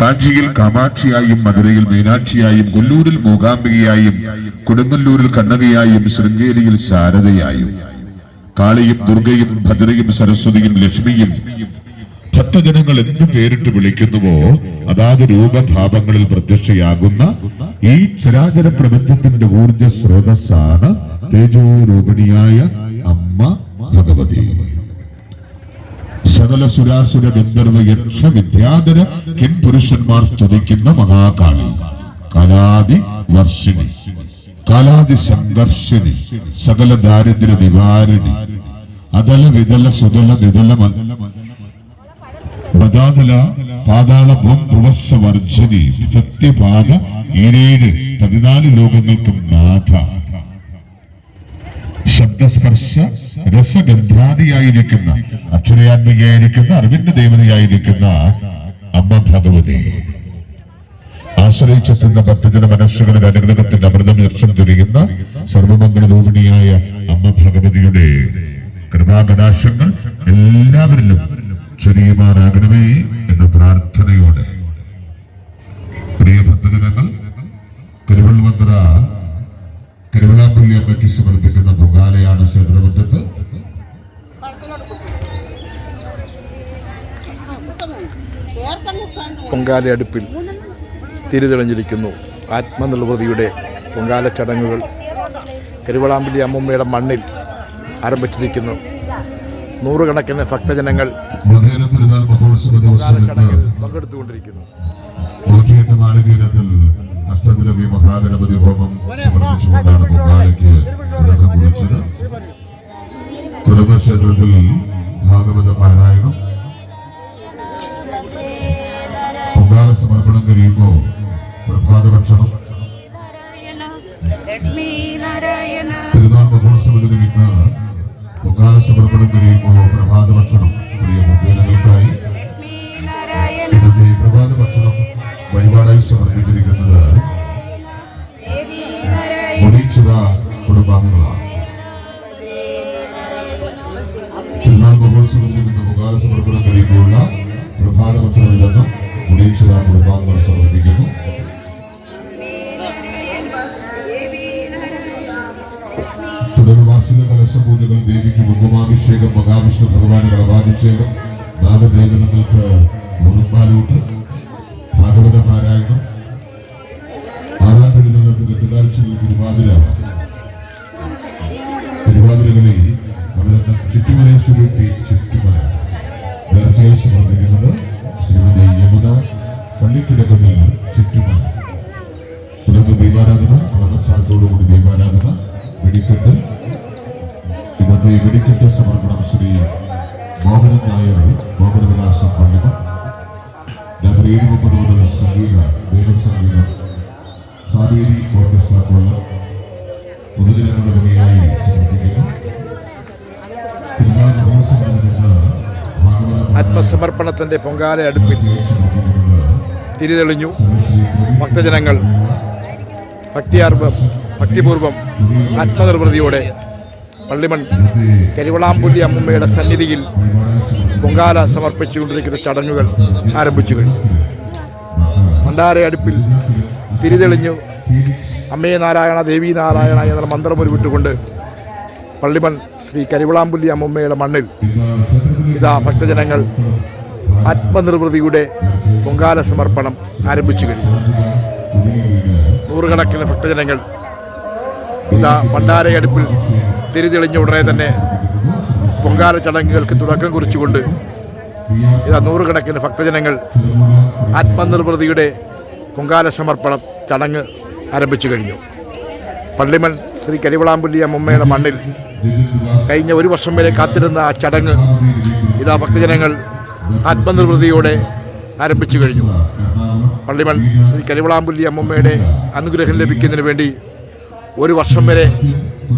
കാഞ്ചിയിൽ കാമാക്ഷിയായും മധുരയിൽ മീനാക്ഷിയായും കൊല്ലൂരിൽ മൂകാംബികയായും കൊടുങ്ങല്ലൂരിൽ കണ്ണകയായും ശൃംഗേരിയിൽ ശാരദയായും. കാളിയും ദുർഗയും ഭദ്രയും സരസ്വതിയും ലക്ഷ്മിയും ഭക്തജനങ്ങൾ എന്ത് പേരിട്ട് വിളിക്കുന്നുവോ അതാത് രൂപഭാവങ്ങളിൽ പ്രത്യക്ഷയാകുന്ന ഈ ചരാചര പ്രപഞ്ചത്തിന്റെ ഊർജ സ്രോതസ്സാണ് തേജോരൂപിണിയായ അമ്മ ഭഗവതി. സകല സുരാസുര ഗന്ധർവ യക്ഷ വിദ്യാധര കിൻപുരുഷന്മാർ സ്തുതിക്കുന്ന മഹാകാളി. കലാദി വർഷിണി. കലാദി സംഘർഷിണി. സകല ദാരിദ്ര്യ നിവാരിണി അതല വിതല സുതല നിതല ബദാതല പാതാള ഭൂം ഭുവസ്സ വർജനി. സത്യപാദ ഈരേഴ് പതിനാല് ലോകങ്ങൾക്കും നാഥ. ശബ്ദസ്പർശ രസഗന്ധാദിയായിരിക്കുന്ന അക്ഷരയാത്മികയായിരിക്കുന്ന അറിവിന്റെ ദേവതയായിരിക്കുന്ന അമ്മ ഭഗവതി. ആശ്രയിച്ചെത്തുന്ന ഭക്തജന മനസ്സുകളുടെ അനുഗ്രഹത്തിന്റെ അമൃതം ലക്ഷം ചൊരിയുന്ന സർവമംഗള രൂപിണിയായ അമ്മ ഭഗവതിയുടെ കൃപാകടാശങ്ങൾ എല്ലാവരിലും ചൊരിയുമാറാകണമേ എന്ന പ്രാർത്ഥനയോടെ. പ്രിയ ഭക്തജനങ്ങൾ കരുവളാപ്പള്ളി അമ്മയ്ക്ക് സമർപ്പിക്കുന്ന പൊങ്കാലയാണ് ക്ഷേത്രമുറ്റത്ത് പൊങ്കാല അടുപ്പിൽ തിരിതെളിഞ്ഞിരിക്കുന്നു. ആത്മനിർവൃതിയുടെ പൊങ്കാല ചടങ്ങുകൾ കരുവളാമ്പലി അമ്മമ്മയുടെ മണ്ണിൽ ആരംഭിച്ചിരിക്കുന്നു. നൂറുകണക്കിന് ഭക്തജനങ്ങൾ പങ്കെടുത്തുകൊണ്ടിരിക്കുന്നു. അഷ്ടദ്രവ്യ മഹാഗണപതി ഹോമം സമർപ്പിച്ചുകൊണ്ടാണ് പൊങ്കാലയ്ക്ക് തുടക്കം കുറിച്ചത്. കുടുംബക്ഷേത്രത്തിൽ ഭാഗവത പാരായണം. പൊങ്കാല സമർപ്പണം കഴിയുമ്പോൾ പ്രഭാത ഭക്ഷണം. പെരുന്നാൾ മഹോത്സവത്തിന് ഇന്ന് പൊങ്കാല സമർപ്പണം കഴിയുമ്പോൾ പ്രഭാത ഭക്ഷണം. പ്രിയ ഇന്നത്തെ പ്രഭാത ഭക്ഷണം. വഴിപാടായി സമർപ്പിച്ചിരിക്കുന്നത് മുടിച്ചിറ കുടുംബാംഗങ്ങളാണ് തിരുനാൾ മഹോത്സവത്തിൽ നിന്ന് പൊങ്കാല സമർപ്പണം കഴിയുമ്പോഴുള്ള പ്രഭാത ഭക്ഷണത്തിൽ നിന്ന് മുടിച്ചിറ കുടുംബാംഗങ്ങൾ സമർപ്പിക്കുന്നു. ദേവി നാരായണ തുടർന്ന് വാർഷിക കലശ പൂജകൾ ദേവിക്ക് കുങ്കുമാഭിഷേകം മഹാവിഷ്ണു ഭഗവാന് കളഭാഭിഷേകം നാഗദേവനങ്ങൾക്ക് മുറുമ്പാലൂട്ട് ഭാഗവത പാരായണം ആറാം പെരുന്നാൾക്ക് തിരുവാതിര. തിരുവാതിരകളിൽ നമ്മുടെ ചുറ്റുമലയെ ടി ചുറ്റുമല നേർച്ചയായി സമർപ്പിക്കുന്നത് ശ്രീമതി യമുന പള്ളിക്കിടക്കുന്നിൽ ചുറ്റുമല തുടർന്ന് ദീപാരാധന വളർച്ചാർത്തോടുകൂടി ദീപാരാധന വെടിക്കെട്ട്. ഇന്നത്തെ വെടിക്കെട്ട് സമർപ്പണം ശ്രീ മോഹനൻ നായർ മോഹനവിലാസം പള്ളിമ. സംഗീത ദേവസംഗീതം ഓർക്കസ്ട്ര കൊല്ലം സമർപ്പിക്കുന്നു ഭാഗവത ആത്മസമർപ്പണത്തിന്റെ പൊങ്കാല അടുപ്പിൽ തിരിതെളിഞ്ഞു. ഭക്തജനങ്ങൾ ഭക്തിയാർവം ഭക്തിപൂർവം ആത്മനിർവൃതിയോടെ പള്ളിമൺ കരിവളാമ്പുല്ലി അമ്മമ്മയുടെ സന്നിധിയിൽ പൊങ്കാല സമർപ്പിച്ചുകൊണ്ടിരിക്കുന്ന ചടങ്ങുകൾ ആരംഭിച്ചു കഴിഞ്ഞു. ഭണ്ഡാര അടുപ്പിൽ തിരിതെളിഞ്ഞു അമ്മയെ നാരായണ ദേവി നാരായണ എന്ന മന്ത്രം ഉരുവിട്ടുകൊണ്ട് പള്ളിമൺ ശ്രീ കരിവിളാമ്പുല്ലി അമ്മമ്മയുടെ മണ്ണിൽ ഇതാ ഭക്തജനങ്ങൾ ആത്മനിർവൃതിയുടെ പൊങ്കാല സമർപ്പണം ആരംഭിച്ചു കഴിഞ്ഞു. നൂറുകണക്കിന് ഭക്തജനങ്ങൾ ഇതാ ഭണ്ഡാരയടുപ്പിൽ തിരിതെളിഞ്ഞ ഉടനെ തന്നെ പൊങ്കാല ചടങ്ങുകൾക്ക് തുടക്കം കുറിച്ചുകൊണ്ട് ഇതാ നൂറുകണക്കിന് ഭക്തജനങ്ങൾ ആത്മനിർവൃതിയുടെ പൊങ്കാല സമർപ്പണം ചടങ്ങ് ആരംഭിച്ചു കഴിഞ്ഞു. പള്ളിമൺ ശ്രീ കരിവളാമ്പുല്ലി അമ്മയുടെ മണ്ണിൽ കഴിഞ്ഞ ഒരു വർഷം വരെ കാത്തിരുന്ന ആ ചടങ്ങ് ഇതാ ഭക്തജനങ്ങൾ ആത്മനിർവൃതിയോടെ ആരംഭിച്ചു കഴിഞ്ഞു. പള്ളിമൺ ശ്രീ കരിവളാമ്പുല്ലി അമ്മമ്മയുടെ അനുഗ്രഹം ലഭിക്കുന്നതിന് വേണ്ടി ഒരു വർഷം വരെ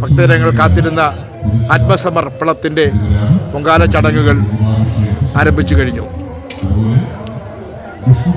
ഭക്തജനങ്ങൾ കാത്തിരുന്ന ആത്മസമർപ്പണത്തിന്റെ പൊങ്കാല ചടങ്ങുകൾ ആരംഭിച്ചു കഴിഞ്ഞു. വിഷ്ണു